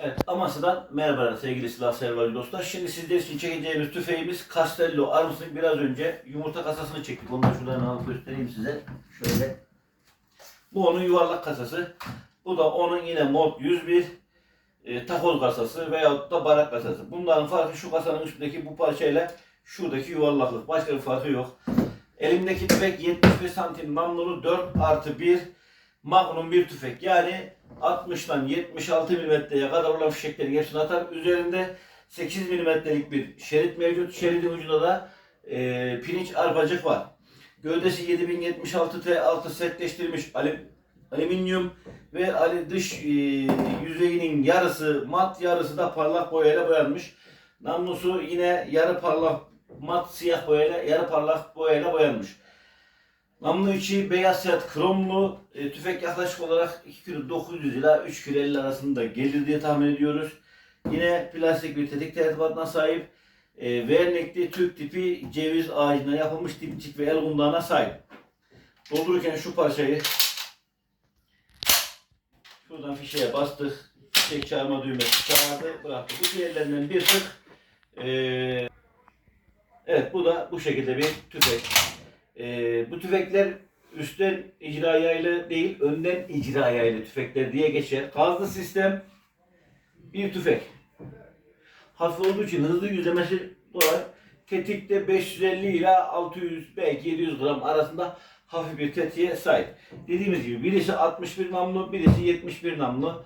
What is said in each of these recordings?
Evet, Amasya'dan merhaba sevgili silah sever dostlar. Şimdi sizler için çekeceğimiz tüfeğimiz Castello Arms'ın biraz önce yumurta kasasını çektik. Onu da şuradan alıp göstereyim size. Şöyle. Bu onun yuvarlak kasası. Bu da onun yine mod 101 e, takoz kasası veyahut da barak kasası. Bunların farkı şu kasanın üstündeki bu parçayla şuradaki yuvarlaklık. Başka bir farkı yok. Elimdeki tüfek 75 santim namlulu 4 artı 1 Magnum bir tüfek. Yani 60'dan 76 milimetreye kadar olan fişeklerin hepsini atar. Üzerinde 8 milimetrelik bir şerit mevcut. Şeridin ucunda da e, pirinç arpacık var. Gövdesi 7076 T6 setleştirilmiş alim, alüminyum ve ali dış e, yüzeyinin yarısı mat yarısı da parlak boyayla boyanmış. Namlusu yine yarı parlak mat siyah boyayla yarı parlak boyayla boyanmış. Namlu içi beyaz sert kromlu e, tüfek yaklaşık olarak 2 kilo 900 ila 3 kilo 50 arasında gelir diye tahmin ediyoruz. Yine plastik bir tetik tertibatına sahip. E, vernekli Türk tipi ceviz ağacına yapılmış dipçik ve el kundağına sahip. Doldururken şu parçayı şuradan fişeye bastık. Fişek çağırma düğmesi çağırdı, bıraktı. Bu diğerlerinden bir tık e, evet bu da bu şekilde bir tüfek. Ee, bu tüfekler üstten icra yaylı değil, önden icra yaylı tüfekler diye geçer. Fazla sistem bir tüfek. Hafif olduğu için hızlı yüzlemesi kolay. Tetikte 550 ila 600 belki 700 gram arasında hafif bir tetiğe sahip. Dediğimiz gibi birisi 61 namlu, birisi 71 namlu.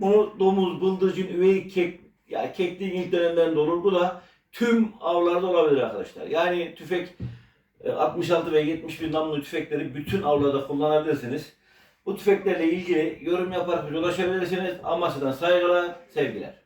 Bunu domuz, bıldırcın, üvey kek, yani kekliğin ilk dönemlerinde olur. Bu da tüm avlarda olabilir arkadaşlar. Yani tüfek e, 66 ve 71 namlu tüfekleri bütün avlarda kullanabilirsiniz. Bu tüfeklerle ilgili yorum bize ulaşabilirsiniz. Amasya'dan saygılar, sevgiler.